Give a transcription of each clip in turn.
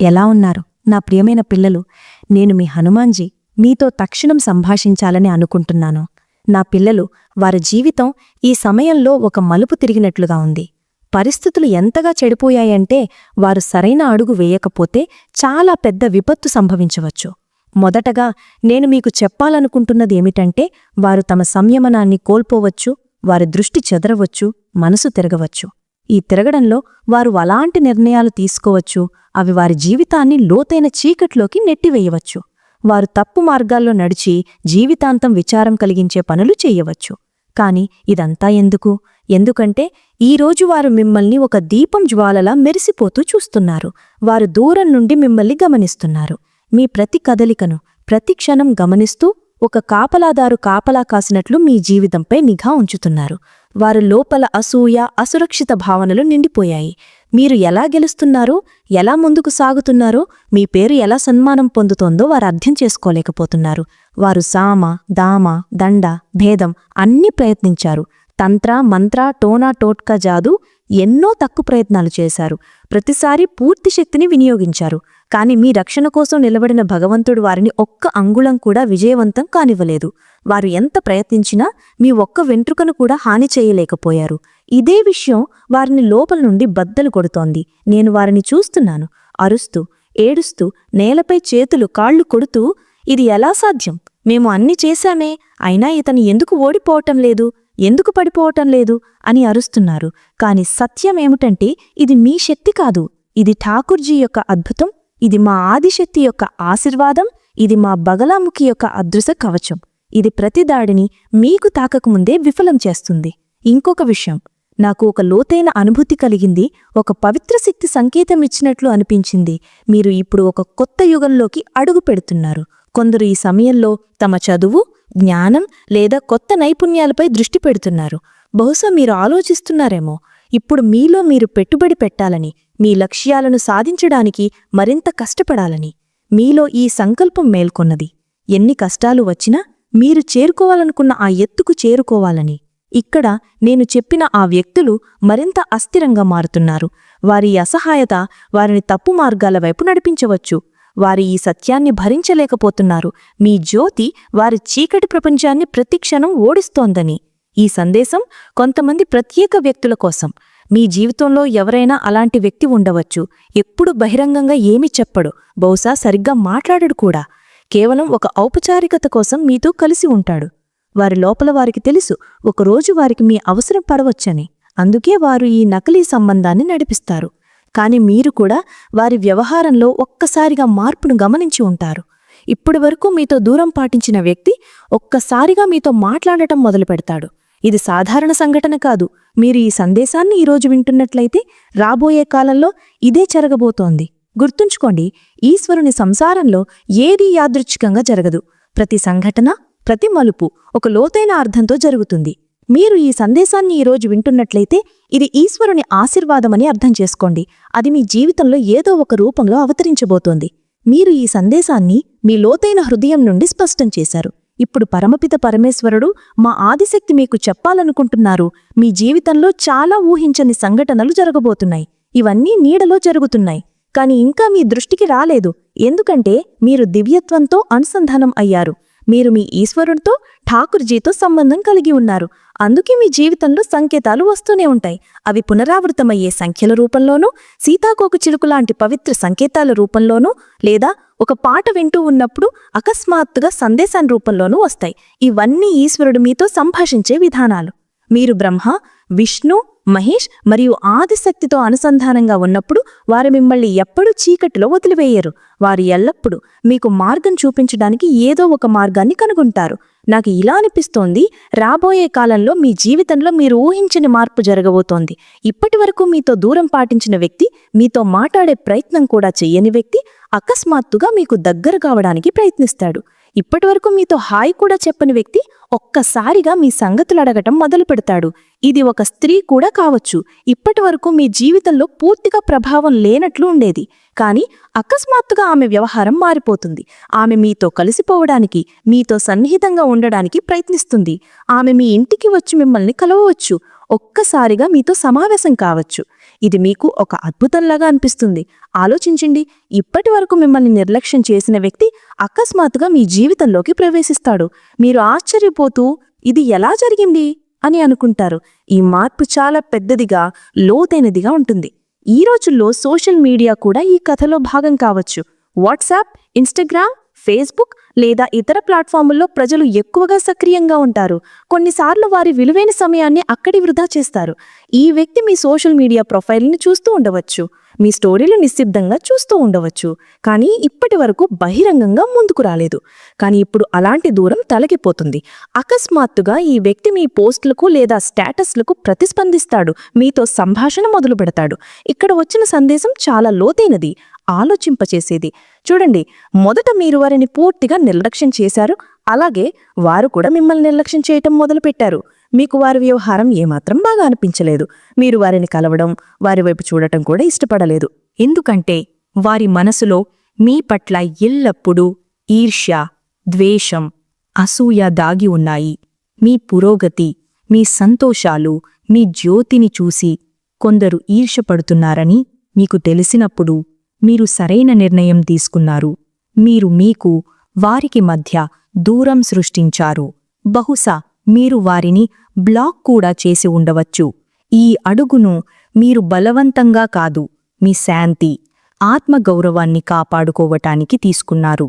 ఎలా ఉన్నారు? నా ప్రియమైన పిల్లలు నేను మీ హనుమాన్జీ మీతో తక్షణం సంభాషించాలని అనుకుంటున్నాను. నా పిల్లలు వారి జీవితం ఈ సమయంలో ఒక మలుపు తిరిగినట్లుగా ఉంది. పరిస్థితులు ఎంతగా చెడిపోయాయంటే వారు సరైన అడుగు వేయకపోతే చాలా పెద్ద విపత్తు సంభవించవచ్చు. మొదటగా నేను మీకు చెప్పాలనుకుంటున్నది ఏమిటంటే వారు తమ సంయమనాన్ని కోల్పోవచ్చు వారి దృష్టి చెదరవచ్చు మనసు తిరగవచ్చు. ఈ తిరగడంలో వారు అలాంటి నిర్ణయాలు తీసుకోవచ్చు. అవి వారి జీవితాన్ని లోతైన చీకట్లోకి నెట్టివేయవచ్చు. వారు తప్పు మార్గాల్లో నడిచి జీవితాంతం విచారం కలిగించే పనులు చేయవచ్చు. కాని ఇదంతా ఎందుకు? ఎందుకంటే ఈరోజు వారు మిమ్మల్ని ఒక దీపం జ్వాలలా మెరిసిపోతూ చూస్తున్నారు. వారు దూరం నుండి మిమ్మల్ని గమనిస్తున్నారు. మీ ప్రతి కదలికను ప్రతి క్షణం గమనిస్తూ ఒక కాపలాదారు కాపలా కాసినట్లు మీ జీవితంపై నిఘా ఉంచుతున్నారు. వారు లోపల అసూయ అసురక్షిత భావనలు నిండిపోయాయి. మీరు ఎలా గెలుస్తున్నారో ఎలా ముందుకు సాగుతున్నారో మీ పేరు ఎలా సన్మానం పొందుతోందో వారు అర్థం చేసుకోలేకపోతున్నారు. వారు సామ దామ దండ భేదం అన్నీ ప్రయత్నించారు. తంత్ర మంత్ర టోనా టోట్కా జాదు ఎన్నో తక్కు ప్రయత్నాలు చేశారు. ప్రతిసారి పూర్తి శక్తిని వినియోగించారు. కాని మీ రక్షణ కోసం నిలబడిన భగవంతుడు వారిని ఒక్క అంగుళం కూడా విజయవంతం కానివ్వలేదు. వారు ఎంత ప్రయత్నించినా మీ ఒక్క వెంట్రుకను కూడా హాని చేయలేకపోయారు. ఇదే విషయం వారిని లోపల నుండి బద్దలు కొడుతోంది. నేను వారిని చూస్తున్నాను. అరుస్తూ ఏడుస్తూ నేలపై చేతులు కాళ్ళు కొడుతూ ఇది ఎలా సాధ్యం? మేము అన్ని చేశామే. అయినా ఇతను ఎందుకు ఓడిపోవటం లేదు? ఎందుకు పడిపోవటం లేదు అని అరుస్తున్నారు. కాని సత్యమేమిటంటే ఇది మీ శక్తి కాదు. ఇది ఠాకూర్జీ యొక్క అద్భుతం. ఇది మా ఆదిశక్తి యొక్క ఆశీర్వాదం. ఇది మా బగలాముఖి యొక్క అదృశ కవచం. ఇది ప్రతి దాడిని మీకు తాకకముందే విఫలం చేస్తుంది. ఇంకొక విషయం. నాకు ఒక లోతైన అనుభూతి కలిగింది. ఒక పవిత్ర శక్తి సంకేతం ఇచ్చినట్లు అనిపించింది. మీరు ఇప్పుడు ఒక కొత్త యుగంలోకి అడుగు పెడుతున్నారు. కొందరు ఈ సమయంలో తమ చదువు జ్ఞానం లేదా కొత్త నైపుణ్యాలపై దృష్టి పెడుతున్నారు. బహుశా మీరు ఆలోచిస్తున్నారేమో ఇప్పుడు మీలో మీరు పెట్టుబడి పెట్టాలని మీ లక్ష్యాలను సాధించడానికి మరింత కష్టపడాలని. మీలో ఈ సంకల్పం మేల్కొన్నది. ఎన్ని కష్టాలు వచ్చినా మీరు చేరుకోవాలనుకున్న ఆ ఎత్తుకు చేరుకోవాలని. ఇక్కడ నేను చెప్పిన ఆ వ్యక్తులు మరింత అస్థిరంగా మారుతున్నారు. వారి అసహాయత వారిని తప్పు మార్గాల వైపు నడిపించవచ్చు. వారు ఈ సత్యాన్ని భరించలేకపోతున్నారు. మీ జ్యోతి వారి చీకటి ప్రపంచాన్ని ప్రతిక్షణం ఓడిస్తోందని. ఈ సందేశం కొంతమంది ప్రత్యేక వ్యక్తుల కోసం. మీ జీవితంలో ఎవరైనా అలాంటి వ్యక్తి ఉండవచ్చు. ఎప్పుడు బహిరంగంగా ఏమి చెప్పడు. బహుశా సరిగ్గా మాట్లాడడు కూడా. కేవలం ఒక ఔపచారికత కోసం మీతో కలిసి ఉంటాడు. వారి లోపల వారికి తెలుసు ఒకరోజు వారికి మీ అవసరం పడవచ్చని. అందుకే వారు ఈ నకిలీ సంబంధాన్ని నడిపిస్తారు. కాని మీరు కూడా వారి వ్యవహారంలో ఒక్కసారిగా మార్పును గమనించి ఉంటారు. ఇప్పటివరకు మీతో దూరం పాటించిన వ్యక్తి ఒక్కసారిగా మీతో మాట్లాడటం మొదలుపెడతాడు ఇది సాధారణ సంఘటన కాదు. మీరు ఈ సందేశాన్ని ఈరోజు వింటున్నట్లయితే రాబోయే కాలంలో ఇదే జరగబోతోంది. గుర్తుంచుకోండి ఈశ్వరుని సంసారంలో ఏదీ యాదృచ్ఛికంగా జరగదు. ప్రతి సంఘటన ప్రతి మలుపు ఒక లోతైన అర్థంతో జరుగుతుంది. మీరు ఈ సందేశాన్ని ఈరోజు వింటున్నట్లయితే ఇది ఈశ్వరుని ఆశీర్వాదమని అర్థం చేసుకోండి. అది మీ జీవితంలో ఏదో ఒక రూపంలో అవతరించబోతోంది. మీరు ఈ సందేశాన్ని మీ లోతైన హృదయం నుండి స్పష్టం చేశారు. ఇప్పుడు పరమపిత పరమేశ్వరుడు మా ఆదిశక్తి మీకు చెప్పాలనుకుంటున్నారు. మీ జీవితంలో చాలా ఊహించని సంఘటనలు జరగబోతున్నాయి. ఇవన్నీ నీడలో జరుగుతున్నాయి. కాని ఇంకా మీ దృష్టికి రాలేదు. ఎందుకంటే మీరు దివ్యత్వంతో అనుసంధానం అయ్యారు. మీరు మీ ఈశ్వరుడితో ఠాకూర్జీతో సంబంధం కలిగి ఉన్నారు. అందుకే మీ జీవితంలో సంకేతాలు వస్తూనే ఉంటాయి. అవి పునరావృతమయ్యే సంఖ్యల రూపంలోనూ సీతాకోకు చిలుకు లాంటి పవిత్ర సంకేతాల రూపంలోనూ లేదా ఒక పాట వింటూ ఉన్నప్పుడు అకస్మాత్తుగా సందేశాన్ని రూపంలోనూ వస్తాయి. ఇవన్నీ ఈశ్వరుడు మీతో సంభాషించే విధానాలు. మీరు బ్రహ్మ విష్ణు మహేష్ మరియు ఆదిశక్తితో అనుసంధానంగా ఉన్నప్పుడు వారు మిమ్మల్ని ఎప్పుడూ చీకటిలో వదిలివేయరు. వారు ఎల్లప్పుడూ మీకు మార్గం చూపించడానికి ఏదో ఒక మార్గాన్ని కనుగొంటారు. నాకు ఇలా అనిపిస్తోంది. రాబోయే కాలంలో మీ జీవితంలో మీరు ఊహించని మార్పు జరగబోతోంది. ఇప్పటి వరకు మీతో దూరం పాటించిన వ్యక్తి మీతో మాట్లాడే ప్రయత్నం కూడా చెయ్యని వ్యక్తి అకస్మాత్తుగా మీకు దగ్గర కావడానికి ప్రయత్నిస్తాడు. ఇప్పటివరకు మీతో హాయ్ కూడా చెప్పని వ్యక్తి ఒక్కసారిగా మీ సంగతులు అడగటం మొదలు పెడతాడు. ఇది ఒక స్త్రీ కూడా కావచ్చు. ఇప్పటివరకు మీ జీవితంలో పూర్తిగా ప్రభావం లేనట్లు ఉండేది. కానీ అకస్మాత్తుగా ఆమె వ్యవహారం మారిపోతుంది. ఆమె మీతో కలిసిపోవడానికి మీతో సన్నిహితంగా ఉండడానికి ప్రయత్నిస్తుంది. ఆమె మీ ఇంటికి వచ్చి మిమ్మల్ని కలవవచ్చు. ఒక్కసారిగా మీతో సమావేశం కావచ్చు. ఇది మీకు ఒక అద్భుతంలాగా అనిపిస్తుంది. ఆలోచించండి. ఇప్పటి వరకు మిమ్మల్ని నిర్లక్ష్యం చేసిన వ్యక్తి అకస్మాత్తుగా మీ జీవితంలోకి ప్రవేశిస్తాడు. మీరు ఆశ్చర్యపోతూ ఇది ఎలా జరిగింది? అని అనుకుంటారు. ఈ మార్పు చాలా పెద్దదిగా లోతైనదిగా ఉంటుంది. ఈ రోజుల్లో సోషల్ మీడియా కూడా ఈ కథలో భాగం కావచ్చు. వాట్సాప్ ఇన్స్టాగ్రామ్ ఫేస్బుక్ లేదా ఇతర ప్లాట్ఫాముల్లో ప్రజలు ఎక్కువగా సక్రియంగా ఉంటారు. కొన్నిసార్లు వారి విలువైన సమయాన్ని అక్కడి వృధా చేస్తారు. ఈ వ్యక్తి మీ సోషల్ మీడియా ప్రొఫైల్ని చూస్తూ ఉండవచ్చు. మీ స్టోరీలు నిశ్శబ్దంగా చూస్తూ ఉండవచ్చు కానీ ఇప్పటి వరకు బహిరంగంగా ముందుకు రాలేదు. కానీ ఇప్పుడు అలాంటి దూరం తలగిపోతుంది. అకస్మాత్తుగా ఈ వ్యక్తి మీ పోస్టులకు లేదా స్టేటస్లకు ప్రతిస్పందిస్తాడు. మీతో సంభాషణ మొదలు పెడతాడు. ఇక్కడ వచ్చిన సందేశం చాలా లోతైనది. ఆలోచింపచేసేది. చూడండి మొదట మీరు వారిని పూర్తిగా నిర్లక్ష్యం చేశారు. అలాగే వారు కూడా మిమ్మల్ని నిర్లక్ష్యం చేయటం మొదలుపెట్టారు. మీకు వారి వ్యవహారం ఏమాత్రం బాగా అనిపించలేదు. మీరు వారిని కలవడం వారి వైపు చూడటం కూడా ఇష్టపడలేదు. ఎందుకంటే వారి మనసులో మీ పట్ల ఎల్లప్పుడూ ఈర్ష్య ద్వేషం అసూయ దాగి ఉన్నాయి. మీ పురోగతి మీ సంతోషాలు మీ జ్యోతిని చూసి కొందరు ఈర్షపడుతున్నారని మీకు తెలిసినప్పుడు మీరు సరైన నిర్ణయం తీసుకున్నారు. మీరు మీకు వారికి మధ్య దూరం సృష్టించారు. బహుశా మీరు వారిని బ్లాక్ కూడా చేసి ఉండవచ్చు. ఈ అడుగును మీరు బలవంతంగా కాదు మీ శాంతి ఆత్మగౌరవాన్ని కాపాడుకోవటానికి తీసుకున్నారు.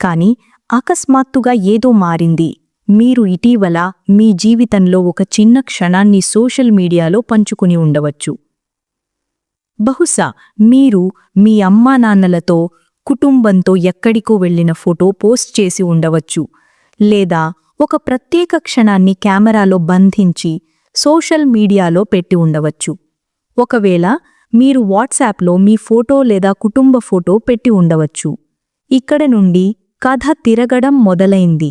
కాని అకస్మాత్తుగా ఏదో మారింది. మీరు ఇటీవల మీ జీవితంలో ఒక చిన్న క్షణాన్ని సోషల్ మీడియాలో పంచుకుని ఉండవచ్చు. బహుశా మీరు మీ అమ్మానాన్నలతో కుటుంబంతో ఎక్కడికో వెళ్ళిన ఫోటో పోస్ట్ చేసి ఉండవచ్చు. లేదా ఒక ప్రత్యేక క్షణాన్ని కెమెరాలో బంధించి సోషల్ మీడియాలో పెట్టి ఉండవచ్చు. ఒకవేళ మీరు వాట్సాప్లో మీ ఫోటో లేదా కుటుంబ ఫోటో పెట్టి ఉండవచ్చు. ఇక్కడ నుండి కథ తిరగడం మొదలైంది.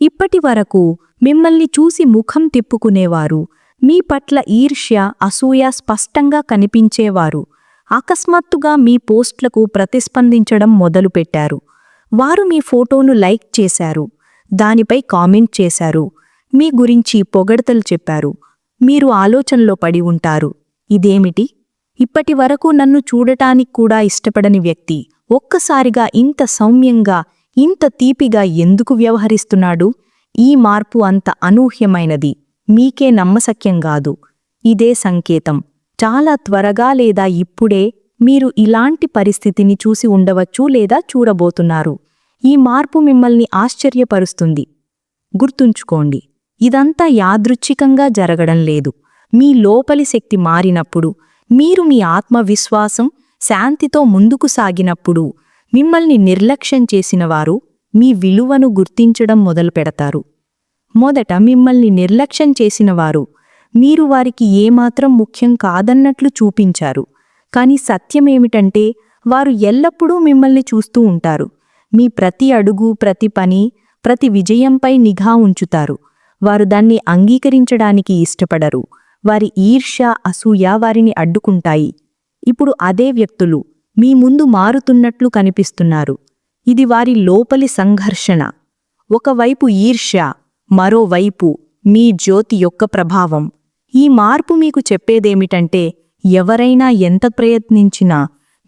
ఇప్పటి వరకు మిమ్మల్ని చూసి ముఖం తిప్పుకునేవారు మీ పట్ల ఈర్ష్య అసూయ స్పష్టంగా కనిపించేవారు. అకస్మాత్తుగా మీ పోస్ట్లకు ప్రతిస్పందించడం మొదలుపెట్టారు. వారు మీ ఫోటోను లైక్ చేశారు. దానిపై కామెంట్ చేశారు. మీ గురించి పొగడతలు చెప్పారు. మీరు ఆలోచనలో పడి ఉంటారు. ఇదేమిటి? ఇప్పటి వరకు నన్ను చూడటానికి కూడా ఇష్టపడని వ్యక్తి ఒక్కసారిగా ఇంత సౌమ్యంగా ఇంత తీపిగా ఎందుకు వ్యవహరిస్తున్నాడు? ఈ మార్పు అంత అనూహ్యమైనది. మీకే నమ్మసక్యం కాదు. ఇదే సంకేతం. చాలా త్వరగా లేదా ఇప్పుడే మీరు ఇలాంటి పరిస్థితిని చూసి ఉండవచ్చు లేదా చూడబోతున్నారు. ఈ మార్పు మిమ్మల్ని ఆశ్చర్యపరుస్తుంది. గుర్తుంచుకోండి ఇదంతా యాదృచ్ఛికంగా జరగడం లేదు. మీ లోపలి శక్తి మారినప్పుడు మీరు మీ ఆత్మవిశ్వాసం శాంతితో ముందుకు సాగినప్పుడు మిమ్మల్ని నిర్లక్ష్యం చేసినవారు మీ విలువను గుర్తించడం మొదలుపెడతారు మొదట మిమ్మల్ని నిర్లక్ష్యం చేసినవారు మీరు వారికి ఏమాత్రం ముఖ్యం కాదన్నట్లు చూపించారు. కాని సత్యమేమిటంటే వారు ఎల్లప్పుడూ మిమ్మల్ని చూస్తూ ఉంటారు. మీ ప్రతి అడుగు ప్రతి పని ప్రతి విజయంపై నిఘా ఉంచుతారు. వారు దాన్ని అంగీకరించడానికి ఇష్టపడరు. వారి ఈర్ష్య అసూయ వారిని అడ్డుకుంటాయి. ఇప్పుడు అదే వ్యక్తులు మీ ముందు మారుతున్నట్లు కనిపిస్తున్నారు. ఇది వారి లోపలి సంఘర్షణ. ఒకవైపు ఈర్ష్య మరోవైపు మీ జ్యోతి యొక్క ప్రభావం. ఈ మార్పు మీకు చెప్పేదేమిటంటే ఎవరైనా ఎంత ప్రయత్నించినా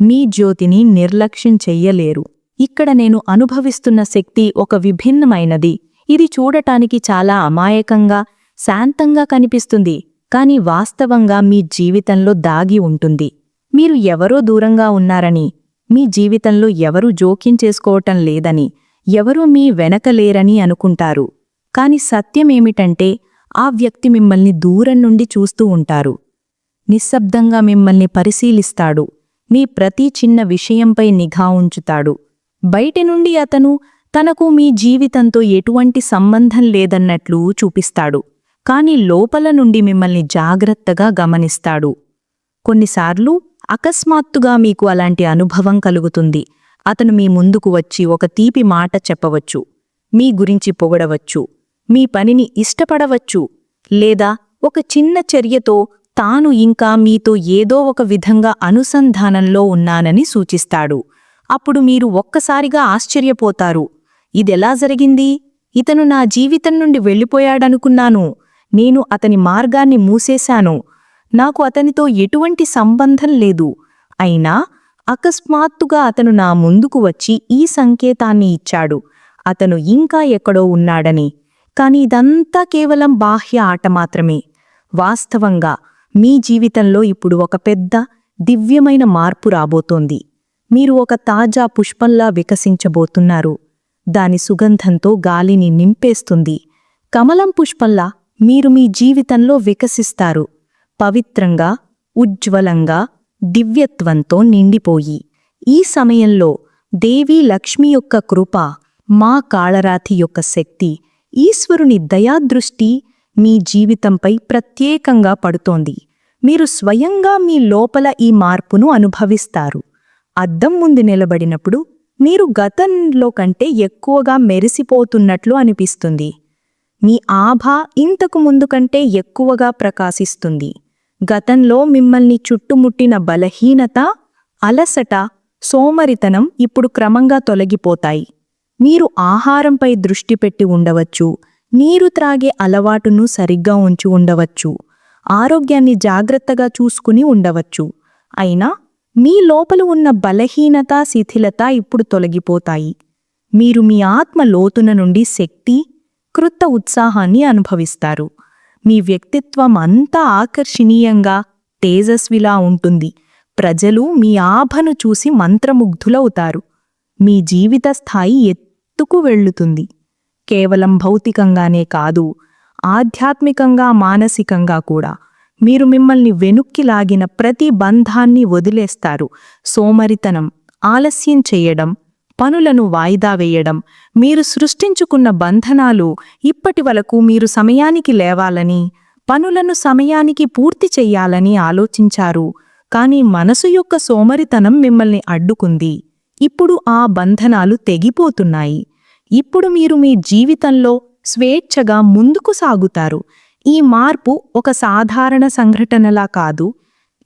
మీ జ్యోతిని నిర్లక్ష్యం చెయ్యలేరు. ఇక్కడ నేను అనుభవిస్తున్న శక్తి ఒక విభిన్నమైనది. ఇది చూడటానికి చాలా అమాయకంగా శాంతంగా కనిపిస్తుంది కాని వాస్తవంగా మీ జీవితంలో దాగి ఉంటుంది. మీరు ఎవరో దూరంగా ఉన్నారని మీ జీవితంలో ఎవరూ జోక్యం చేసుకోవటం లేదని ఎవరూ మీ వెనకలేరని అనుకుంటారు. కాని సత్యమేమిటంటే ఆ వ్యక్తి మిమ్మల్ని దూరం నుండి చూస్తూ ఉంటారు. నిశ్శబ్దంగా మిమ్మల్ని పరిశీలిస్తాడు. మీ ప్రతి చిన్న విషయంపై నిఘా ఉంచుతాడు. బయటి నుండి అతను తనకు మీ జీవితంతో ఎటువంటి సంబంధం లేదన్నట్లు చూపిస్తాడు. కాని లోపల నుండి మిమ్మల్ని జాగ్రత్తగా గమనిస్తాడు. కొన్నిసార్లు అకస్మాత్తుగా మీకు అలాంటి అనుభవం కలుగుతుంది. అతను మీ ముందుకు వచ్చి ఒక తీపి మాట చెప్పవచ్చు. మీ గురించి పొగడవచ్చు. మీ పనిని ఇష్టపడవచ్చు. లేదా ఒక చిన్న చర్యతో తాను ఇంకా మీతో ఏదో ఒక విధంగా అనుసంధానంలో ఉన్నానని సూచిస్తాడు. అప్పుడు మీరు ఒక్కసారిగా ఆశ్చర్యపోతారు. ఇదెలా జరిగింది? ఇతను నా జీవితం నుండి వెళ్ళిపోయాడనుకున్నాను. నేను అతని మార్గాన్ని మూసేశాను. నాకు అతనితో ఎటువంటి సంబంధం లేదు. అయినా అకస్మాత్తుగా అతను నా ముందుకు వచ్చి ఈ సంకేతాన్ని ఇచ్చాడు. అతను ఇంకా ఎక్కడో ఉన్నాడని. కాని ఇదంతా కేవలం బాహ్య ఆట మాత్రమే. వాస్తవంగా మీ జీవితంలో ఇప్పుడు ఒక పెద్ద దివ్యమైన మార్పు రాబోతోంది. మీరు ఒక తాజా పుష్పంలా వికసించబోతున్నారు. దాని సుగంధంతో గాలిని నింపేస్తుంది. కమలం పుష్పంలా మీరు మీ జీవితంలో వికసిస్తారు. పవిత్రంగా ఉజ్వలంగా దివ్యత్వంతో నిండిపోయి. ఈ సమయంలో దేవీ లక్ష్మి యొక్క కృప మా కాళరాతి యొక్క శక్తి ఈశ్వరుని దయాదృష్టి మీ జీవితంపై ప్రత్యేకంగా పడుతోంది. మీరు స్వయంగా మీ లోపల ఈ మార్పును అనుభవిస్తారు. అద్దం ముందు నిలబడినప్పుడు మీరు గతంలో కంటే ఎక్కువగా మెరిసిపోతున్నట్లు అనిపిస్తుంది. మీ ఆభ ఇంతకు ముందు కంటే ఎక్కువగా ప్రకాశిస్తుంది. గతంలో మిమ్మల్ని చుట్టుముట్టిన బలహీనత అలసట సోమరితనం ఇప్పుడు క్రమంగా తొలగిపోతాయి. మీరు ఆహారంపై దృష్టి పెట్టి ఉండవచ్చు. నీరు త్రాగే అలవాటును సరిగ్గా ఉంచి ఉండవచ్చు. ఆరోగ్యాన్ని జాగ్రత్తగా చూసుకుని ఉండవచ్చు. అయినా మీ లోపల ఉన్న బలహీనత శిథిలత ఇప్పుడు తొలగిపోతాయి. మీరు మీ ఆత్మ లోతున నుండి శక్తి కృత ఉత్సాహాన్ని అనుభవిస్తారు. మీ వ్యక్తిత్వం అంతా ఆకర్షణీయంగా తేజస్విలా ఉంటుంది. ప్రజలు మీ ఆభను చూసి మంత్రముగ్ధులవుతారు. మీ జీవిత స్థాయి ఎత్తుకు వెళ్ళుతుంది. కేవలం భౌతికంగానే కాదు ఆధ్యాత్మికంగా మానసికంగా కూడా. మీరు మిమ్మల్ని వెనుక్కి లాగిన ప్రతి బంధాన్ని వదిలేస్తారు. సోమరితనం ఆలస్యం చేయడం పనులను వాయిదా వేయడం మీరు సృష్టించుకున్న బంధనాలు ఇప్పటి వరకు మీరు సమయానికి లేవాలని పనులను సమయానికి పూర్తి చెయ్యాలని ఆలోచించారు. కానీ మనసు యొక్క సోమరితనం మిమ్మల్ని అడ్డుకుంది. ఇప్పుడు ఆ బంధనాలు తెగిపోతున్నాయి. ఇప్పుడు మీరు మీ జీవితంలో స్వేచ్ఛగా ముందుకు సాగుతారు. ఈ మార్పు ఒక సాధారణ సంఘటనలా కాదు.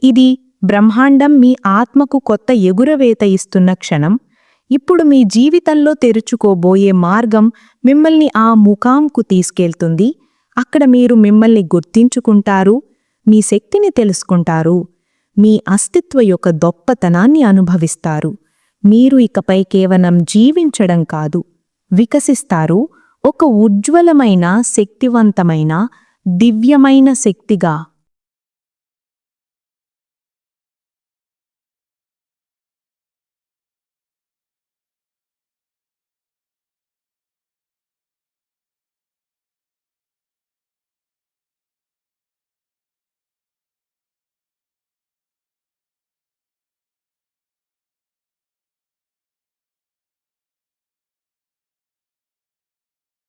ఇది బ్రహ్మాండం మీ ఆత్మకు కొత్త ఎగురవేత ఇస్తున్న క్షణం. ఇప్పుడు మీ జీవితంలో తెరుచుకోబోయే మార్గం మిమ్మల్ని ఆ ముఖాంకు తీసుకెళ్తుంది. అక్కడ మీరు మిమ్మల్ని గుర్తించుకుంటారు మీ శక్తిని తెలుసుకుంటారు మీ అస్తిత్వ యొక్క గొప్పతనాన్ని అనుభవిస్తారు. మీరు ఇకపై కేవలం జీవించడం కాదు వికసిస్తారు. ఒక ఉజ్వలమైన శక్తివంతమైన దివ్యమైన శక్తిగా